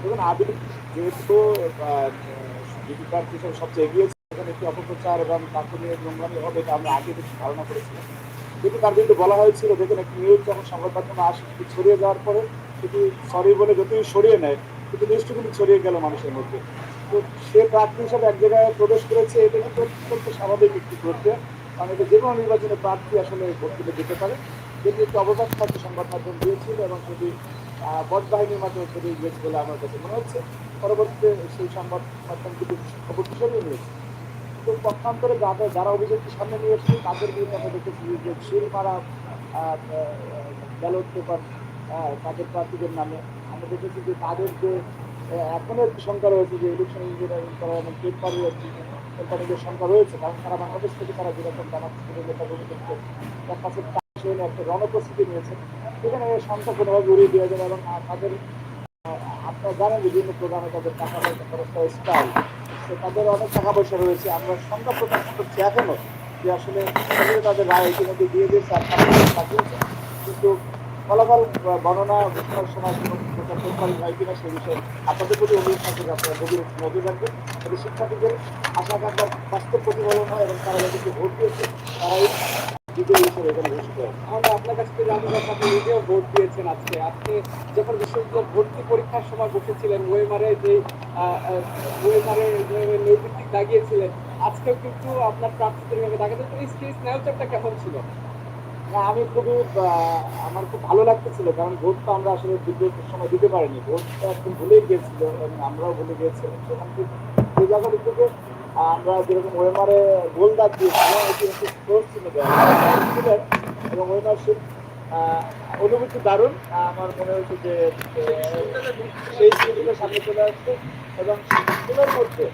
দেখুন আবির যেহেতু প্রার্থী হিসেবে সবচেয়ে এগিয়েছে এখানে একটি অপপ্রচার এবং তাকে নিয়ে নোংরামি হবে এটা আমরা আগে থেকে ধারণা করেছিলাম। কিন্তু তার বিরুদ্ধে বলা হয়েছিল, দেখুন, একটি নিউজ যখন সংবাদ মাধ্যমে আসে, সেটি ছড়িয়ে যাওয়ার পরে সেটি সরি বলে যতই সরিয়ে নেয়, কিন্তু নিউজটি কিন্তু ছড়িয়ে গেল মানুষের মধ্যে। তো সে প্রার্থী হিসেবে এক জায়গায় প্রবেশ করেছে, এটা কিন্তু অত্যন্ত স্বাভাবিক একটি প্রক্রিয়া। কারণ এটা যে কোনো নির্বাচনে প্রার্থী আসলে ভোট দিতে পারে। কিন্তু একটি অবকাশ থাকতে সংবাদ মাধ্যম দিয়েছিল এবং সেটি বট বাহিনীর মাধ্যমে ছড়িয়ে গিয়েছে বলে আমার কাছে মনে হচ্ছে। পরবর্তীতে সেই সংবাদ মাধ্যম কিন্তু খবর সরিয়ে নিয়েছে? কিন্তু পক্ষান্তরে যাদের যারা অভিযোগটি সামনে নিয়ে এসেছে তাদের বিরুদ্ধে আমরা দেখেছি যে শিল মারা ব্যালট পেপার তাদের প্রার্থীদের নামে। আমরা দেখেছি যে তাদের যে আহ, এখনও একটি শঙ্কা রয়েছে যে ইলেকশন ইঞ্জিনিয়ারিং করা এবং পেপারের একটি কোম্পানিদের সংখ্যা রয়েছে। কারণ তারা বাংলাদেশ থেকে তারা যেরকম নেতা তার কাছে একটা রণপ্রস্তুতি নিয়েছে। সেখানে সংখ্যা কোনোভাবে উড়িয়ে দেওয়া যাবে এবং তাদের আপনারা জানেন বিভিন্ন প্রোগ্রামে তাদের টাকা পয়সা খরচ করার স্টাইল। তো তাদের অনেক টাকা পয়সা রয়েছে। আমরা সংখ্যা প্রকাশ করছি এখনও যে আসলে তাদের রায় ইতিমধ্যে দিয়ে দিয়েছে আর পাঠিয়েছে। কিন্তু ফলাফল গণনা ঘোষণার সময় কোনো প্রকার কোম্পানি হয় কিনা সে বিষয়ে আপনাদের প্রতি অনুরোধ থাকবে আপনারা গভীর নজর রাখবেন। তবে শিক্ষার্থীদের আশা আকাঙ্ক্ষার বাস্তব প্রতিফলন হয় এবং তারা যাদেরকে ভোট দিয়েছে, তারাই আমরা আপনার কাছ থেকে জানতে চাচ্ছি আপনি নিজেও ভোট দিয়েছেন আজকে। আজকে যখন ভর্তি পরীক্ষার সময় বসেছিলেন ওয়েমারে যে ওয়েমারে নৈতিক দাগিয়েছিলেন আজকেও কিন্তু আপনার প্রার্থীদের ভাবে দাগাতে তো এই স্টেজ কেমন ছিল? না আমি খুবই আমার খুব ভালো লাগতেছিল কারণ ভোট তো আমরা আসলে দীর্ঘ সময় দিতে পারিনি। ভোটটা একদম ভুলেই গিয়েছিল এবং আমরাও ভুলে গিয়েছিলাম। সেখান থেকে সেই জায়গাটি থেকে আমরা যেরকম ওয়েমারে গোল দাগ দেওয়া। এবং ওয়েমারশিপ অনুভূতি দারুণ। আমার মনে হচ্ছে যে সেই স্মৃতিগুলো সামনে চলে আসছে এবং স্কুলের মধ্যে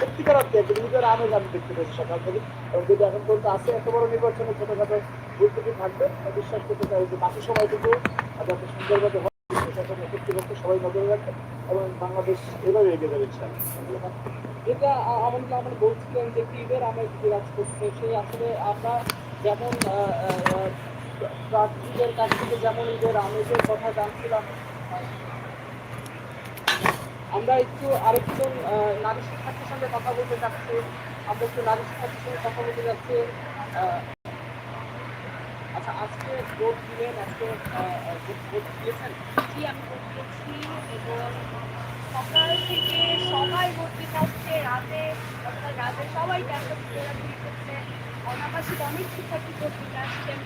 সত্যিকার অর্থে নিজের আমেজ আমি দেখতে পেয়েছি সকাল থেকে। এবং যদি এখন পর্যন্ত আছে, এত বড় নির্বাচনে ছোটখাটো গুরুত্বটি থাকবে বিশ্বাস করতে চাই যে বাকি সময়টুকু যাতে সুন্দরভাবে সবাই নজরে রাখবে এবং বাংলাদেশ এভাবে এগিয়ে যাবে আ- আমাকে আমরা বলছিলেন যে ঈদের আমেজ বিরাজ করছে সেই আসলে আমরা যেমন প্রার্থীদের কাছ থেকে যেমন ঈদের আমেজের কথা জানছিলাম আমরা একটু আরেকজন নারী শিক্ষার্থীর সঙ্গে কথা বলতে চাচ্ছি আমরা একটু নারী শিক্ষার্থীর সঙ্গে কথা বলতে যাচ্ছি আহ, আচ্ছা আজকে ভোট দিলেন আজকে ভোট দিয়েছেন? জি আমি ভোট দিয়েছি এবং সকাল থেকে সবাই ভোট দিতে আসছে রাতে অর্থাৎ রাতে সবাই ঘোরাঘুরি করছে অনাবাসিক অনেক শিক্ষার্থী ভোট দিতে আসছেন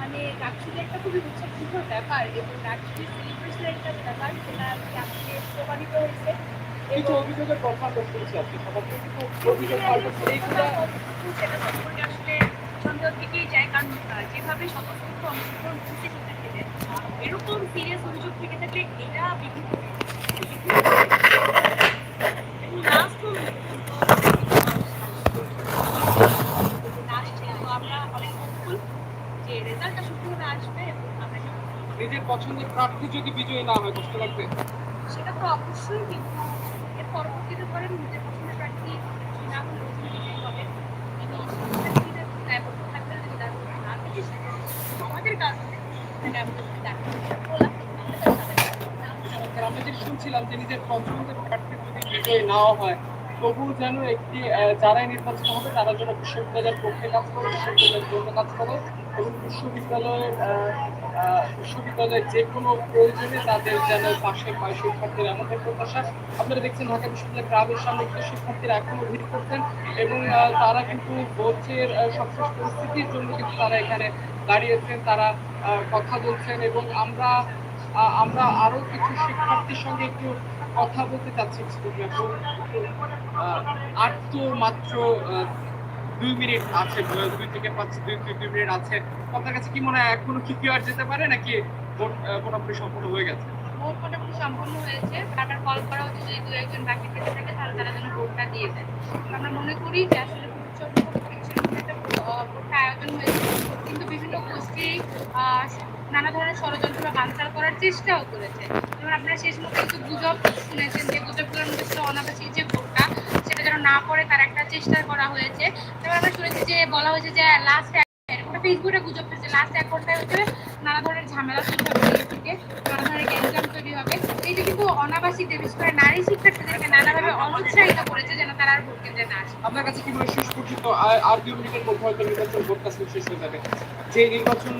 মানে রাকসুলি একটা খুবই উৎসবমুখর ব্যাপার এবং রাকসুলি সেলিব্রেশনের একটা ব্যাপার সেটা আর কি আমাকে প্রমাণিত হয়েছে। কিছু অভিযোগের কথা আজকে এইগুলা কতটুকু সেটা সম্পর্কে আসলে থেকেই যায় কারণ যেভাবে স্বতঃস্ফূর্ত অংশগ্রহণ করছে শিক্ষার্থীদের এরকম সিরিয়াস অভিযোগ থেকে থাকলে এটা বিভিন্ন নিজের পছন্দের প্রার্থী যদি বিজয়ী না হয় কষ্ট লাগবে? সেটা তো অবশ্যই কিন্তু এর পরবর্তীতে ধরেন নিজের পছন্দের প্রার্থী না হলে ওখানে বিজয়ী হবে এবং শিক্ষার্থীদের দায়বদ্ধ থাকবে যদি দায়বদ্ধ না থাকে সেটা আমাদের কাজ দায়বদ্ধ থাকবে বলা আর আমরা যে শুনছিলাম যে নিজের পছন্দের প্রার্থী নাও হয় তবু যেন একটি যারাই নির্বাচিত হবে, তারা যেন বিশ্ববিদ্যালয়ের পক্ষে কাজ করে, বিশ্ববিদ্যালয়ের জন্য কাজ করে। এবং বিশ্ববিদ্যালয়ের বিশ্ববিদ্যালয়ের যে কোনো প্রয়োজনে তাদের যেন পাশে পায় শিক্ষার্থীরা আমাদের প্রত্যাশা। আপনারা দেখছেন ঢাকা বিশ্ববিদ্যালয়ের গ্রামের সামনে কিন্তু শিক্ষার্থীরা এখনও ভিড় করছেন এবং তারা কিন্তু ভোটের সবশেষ পরিস্থিতির জন্য কিন্তু তারা এখানে দাঁড়িয়েছেন, তারা কথা বলছেন এবং আমরা আমরা আরও কিছু শিক্ষার্থীর সঙ্গে একটু কথা বলতে চাচ্ছি। আর তো মাত্র দুই মিনিট আছে দুই থেকে পাঁচ, দুই দুই দুই মিনিট আছে। আপনার কাছে কি মনে হয় এখনও কি কেউ আর যেতে পারে, নাকি ভোট মোটামুটি সম্পূর্ণ হয়ে গেছে? সম্পন্ন হয়েছে কল করা হচ্ছে দু একজন বাকি থেকে তাহলে তারা যেন ভোটটা দিয়ে আমরা মনে করি যে আসলে একটা ভোটটা আয়োজন হয়েছে। কিন্তু বিভিন্ন নানা ধরনের ষড়যন্ত্র বা করার চেষ্টাও করেছে। আপনারা শেষ একটু গুজব শুনেছেন, যে গুজবগুলোর মধ্যে ছিল অনাবাসিক যে ভোটটা সেটা যেন না পড়ে তার একটা চেষ্টা করা হয়েছে। যেমন আমরা শুনেছি যে বলা হয়েছে যে লাস্ট এরকম ফেসবুকে গুজব ফেলছে লাস্ট এক ঘন্টায় হচ্ছে নানা ধরনের ঝামেলা শুরু হবে থেকে নানা ধরনের গ্যাঞ্জাম তৈরি হবে। এইটা কিন্তু বিশেষ করে নারী শিক্ষার্থীদেরকে নানাভাবে অনুৎসাহিত করেছে যেন তারা আর ভোট কেন্দ্রে না আসে। আপনার কাছে কি মনে হয় শেষ পর্যন্ত আর- দুই মিনিটের মধ্যে হয়তো নির্বাচন শেষ হয়ে যাবে? যে নির্বাচন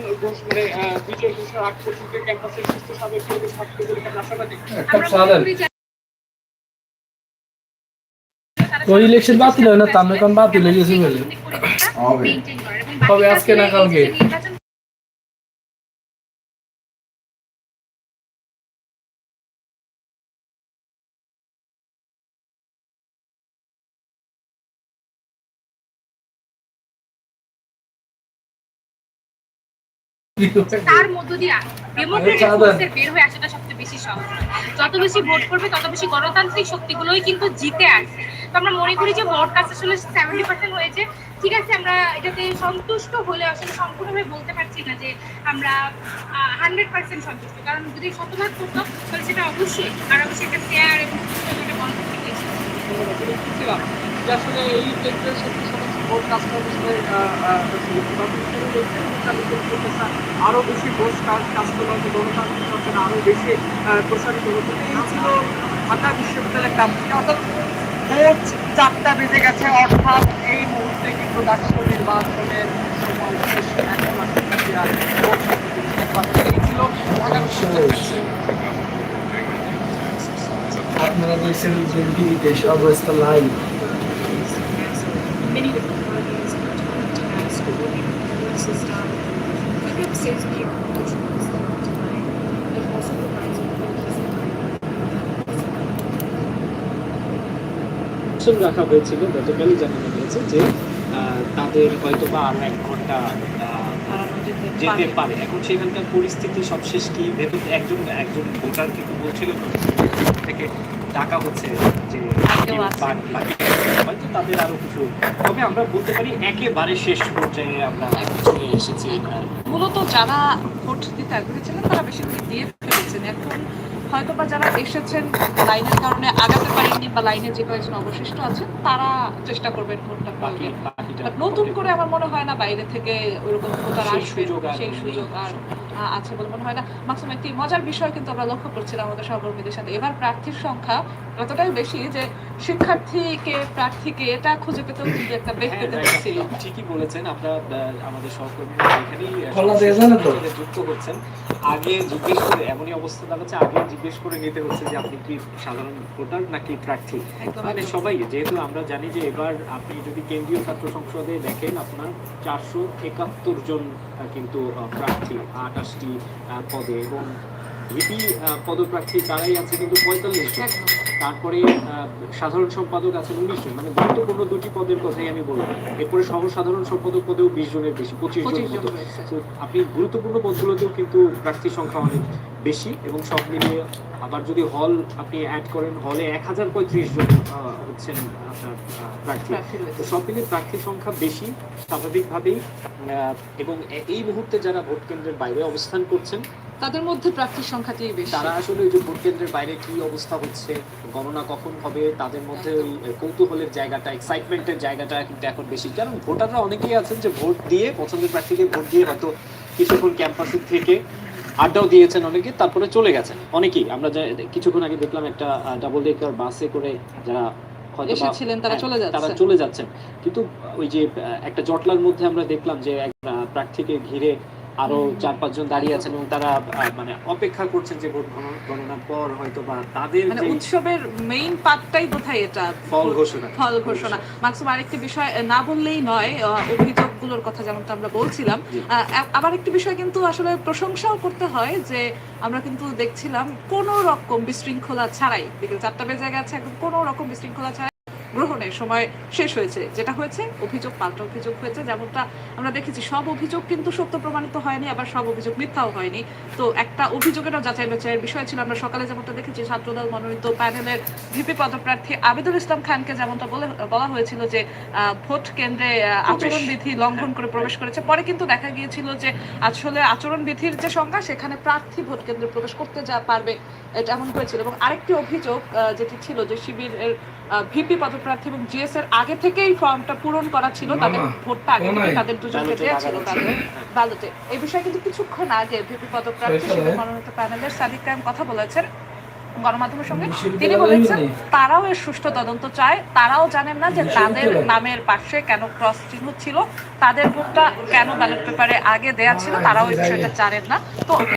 মানে বিজয় ঘোষণার আগ পর্যন্ত ক্যাম্পাসের সুস্থ স্বাভাবিক পরিবেশ থাকতে বলে আশাবাদী আমরা মনে করি যে ওই ইলেকশন বাতিল হয় না তার কারণ বাতিল হয়ে গেছে বলে হবে। তবে আজকে না কালকে। তার মধ্য দিয়ে ডেমোক্রেটিক ফোর্সের বের হয়ে আসাটা সবচেয়ে বেশি সহজ যত বেশি ভোট করবে তত বেশি গণতান্ত্রিক শক্তিগুলোই কিন্তু জিতে আসছে তো আমরা মনে করি যে কাছে আসলে সেভেন্টি পার্সেন্ট হয়েছে। ঠিক আছে, আমরা এটাতে সন্তুষ্ট হলে আসলে সম্পূর্ণভাবে বলতে পারছি না যে আমরা হান্ড্রেড পার্সেন্ট সন্তুষ্ট। কারণ যদি শতভাগ করতো তাহলে সেটা অবশ্যই আর অবশ্যই একটা ফেয়ার এবং একটা। ছিলাম যে আসলে এই কেন্দ্রের সত্যি সমস্ত ভোট কাজ করার আরও বেশি কাজ কাজ গণতান্ত্রিক চর্চা আরও বেশি প্রসারিত হচ্ছে এই ছিল ঢাকা বিশ্ববিদ্যালয়ের ক্যাম্পাসে অর্থাৎ ভোট চারটা বেজে গেছে অর্থাৎ এই মুহূর্তে কিন্তু ডাকসু নির্বাচনের সময় শেষ এখন। এই ছিল আপনারা দেখছেন যে টিভিতে অবস্থা live many different parties are trying to ask for working support system. Pickup saves people option রাখা হয়েছিল গতকালই জানানো হয়েছে যে তাদের হয়তো বা আরও এক ঘণ্টা যেতে পারে। এখন সেখানকার পরিস্থিতি সবশেষ কি? ভেবে একজন একজন ভোটার কিন্তু বলছিল থেকে ডাকা হচ্ছে যে তাদের আরও কিছু। তবে আমরা বলতে পারি একেবারে শেষ পর্যায়ে আমরা চলে এসেছি মূলত যারা ভোট দিতে আগ্রহী ছিলেন তারা বেশিরভাগ দিয়ে ফেলেছেন। এখন হয়তো বা যারা এসেছেন লাইনের কারণে আগাতে পারেননি বা লাইনে যে কয়েকজন অবশিষ্ট আছেন তারা চেষ্টা করবেন ভোটটা বাকি পাবেন নতুন করে আমার মনে হয় না বাইরে থেকে ওইরকম ভোটার আসবে সেই সুযোগ আর আছে বলে মনে হয় না। মাক্সিমাম একটি মজার বিষয় কিন্তু আমরা লক্ষ্য করছিলাম আমাদের সহকর্মীদের সাথে। এবার প্রার্থীর সংখ্যা এতটাই বেশি যে শিক্ষার্থীকে প্রার্থীকে এটা খুঁজে পেতেও কিন্তু একটা বেগ হ্যাঁ, পেতে right, হচ্ছিল। ঠিকই বলেছেন। আপনারা আমাদের সহকর্মীরা এখানেই যুক্ত হচ্ছেন আগে জিজ্ঞেস করে এমনই অবস্থা দাঁড়াচ্ছে আগে জিজ্ঞেস করে নিতে হচ্ছে যে আপনি কি সাধারণ ভোটার নাকি প্রার্থী? মানে সবাই যেহেতু আমরা জানি যে এবার আপনি যদি কেন্দ্রীয় ছাত্র সংসদে দেখেন আপনার চারশো একাত্তর জন কিন্তু প্রার্থী আটাশটি পদে এবং ভিপি পদপ্রার্থী তারাই আছে কিন্তু পঁয়তাল্লিশ। জন তারপরে সাধারণ সম্পাদক আছেন উনিশ জন। মানে গুরুত্বপূর্ণ দুটি পদের কথাই আমি বলব। এরপরে সহ সাধারণ সম্পাদক পদেও বিশ জনের বেশি পঁচিশ জন মতো। আপনি গুরুত্বপূর্ণ পদগুলোতেও কিন্তু প্রার্থীর সংখ্যা অনেক বেশি এবং সব মিলিয়ে আবার যদি হল আপনি অ্যাড করেন হলে এক হাজার পঁয়ত্রিশ জন হচ্ছেন আপনার প্রার্থী। তো সব মিলিয়ে প্রার্থীর সংখ্যা বেশি স্বাভাবিকভাবেই আহ, এবং এই মুহূর্তে যারা ভোট কেন্দ্রের বাইরে অবস্থান করছেন তাদের মধ্যে প্রার্থীর সংখ্যাটি বেশি। তারা আসলে ওই যে ভোট কেন্দ্রের বাইরে কি অবস্থা হচ্ছে গণনা কখন হবে তাদের মধ্যে ওই কৌতূহলের জায়গাটা এক্সাইটমেন্টের জায়গাটা কিন্তু এখন বেশি। কারণ ভোটাররা অনেকেই আছেন যে ভোট দিয়ে পছন্দের প্রার্থীকে ভোট দিয়ে হয়তো কিছুক্ষণ ক্যাম্পাসে থেকে আড্ডাও দিয়েছেন অনেকে তারপরে চলে গেছেন অনেকেই। আমরা যা- কিছুক্ষণ আগে দেখলাম একটা ডাবল ডেকার বাসে করে যারা এসেছিলেন তারা হ্যাঁ, চলে তারা যাচ্ছেন চলে যাচ্ছেন। কিন্তু ওই যে একটা জটলার মধ্যে আমরা দেখলাম যে এক প্রার্থীকে ঘিরে আরও চার পাঁচজন দাঁড়িয়ে আছেন এবং তারা মানে অপেক্ষা করছেন যে ভোট গণনার পর হয়তো বা তাদের মানে উৎসবের মেইন পার্টটাই বোধহয় এটা। ফল ঘোষণা। ফল ঘোষণা। মাক্সিমাম আরেকটি বিষয় না বললেই নয় অভিযোগগুলোর কথা যেমনটা আমরা বলছিলাম। আবার একটি বিষয় কিন্তু আসলে প্রশংসাও করতে হয় যে আমরা কিন্তু দেখছিলাম কোনো রকম বিশৃঙ্খলা ছাড়াই। বিকেল চারটা বেজে গেছে একদম কোনো রকম বিশৃঙ্খলা ছাড়াই গ্রহণের সময় শেষ হয়েছে। যেটা হয়েছে অভিযোগ পাল্টা অভিযোগ হয়েছে। যেমনটা আমরা দেখেছি সব অভিযোগ কিন্তু সত্য প্রমাণিত হয়নি আবার সব অভিযোগ মিথ্যাও হয়নি। তো একটা অভিযোগেরও যাচাই বাছাইয়ের বিষয় ছিল। আমরা সকালে যেমনটা দেখেছি ছাত্রদল মনোনীত প্যানেলের ভিপি পদপ্রার্থী আবেদুল ইসলাম খানকে যেমনটা বলে বলা হয়েছিল যে আহ, ভোট কেন্দ্রে। আচরণবিধি লঙ্ঘন করে প্রবেশ করেছে। পরে কিন্তু দেখা গিয়েছিল যে আসলে আচরণবিধির যে সংজ্ঞা সেখানে প্রার্থী ভোট কেন্দ্রে প্রবেশ করতে যা পারবে এটা এমন হয়েছিল এবং আরেকটি অভিযোগ যেটি ছিল যে শিবিরের ভিপি পদপ্রার্থী এবং জিএস এর আগে থেকেই ফর্মটা পূরণ করা ছিল তাদের ভোটটা আগে থেকে তাদের দুজনকে দেওয়া ছিল তাদের ব্যালটে। এই বিষয়ে কিন্তু কিছুক্ষণ আগে ভিপি পদপ্রার্থী শিবির হ্যাঁ? মনোনীত প্যানেলের সাদিক কায়েম কথা বলেছেন গণমাধ্যমের সঙ্গে। তিনি বলেছেন তারাও এর সুষ্ঠু তদন্ত চায়। তারাও জানেন না যে তাদের নামের পাশে কেন ক্রস চিহ্ন ছিল তাদের ভোটটা কেন ব্যালট পেপারে আগে দেয়া ছিল তারাও এই বিষয়টা জানেন না। তো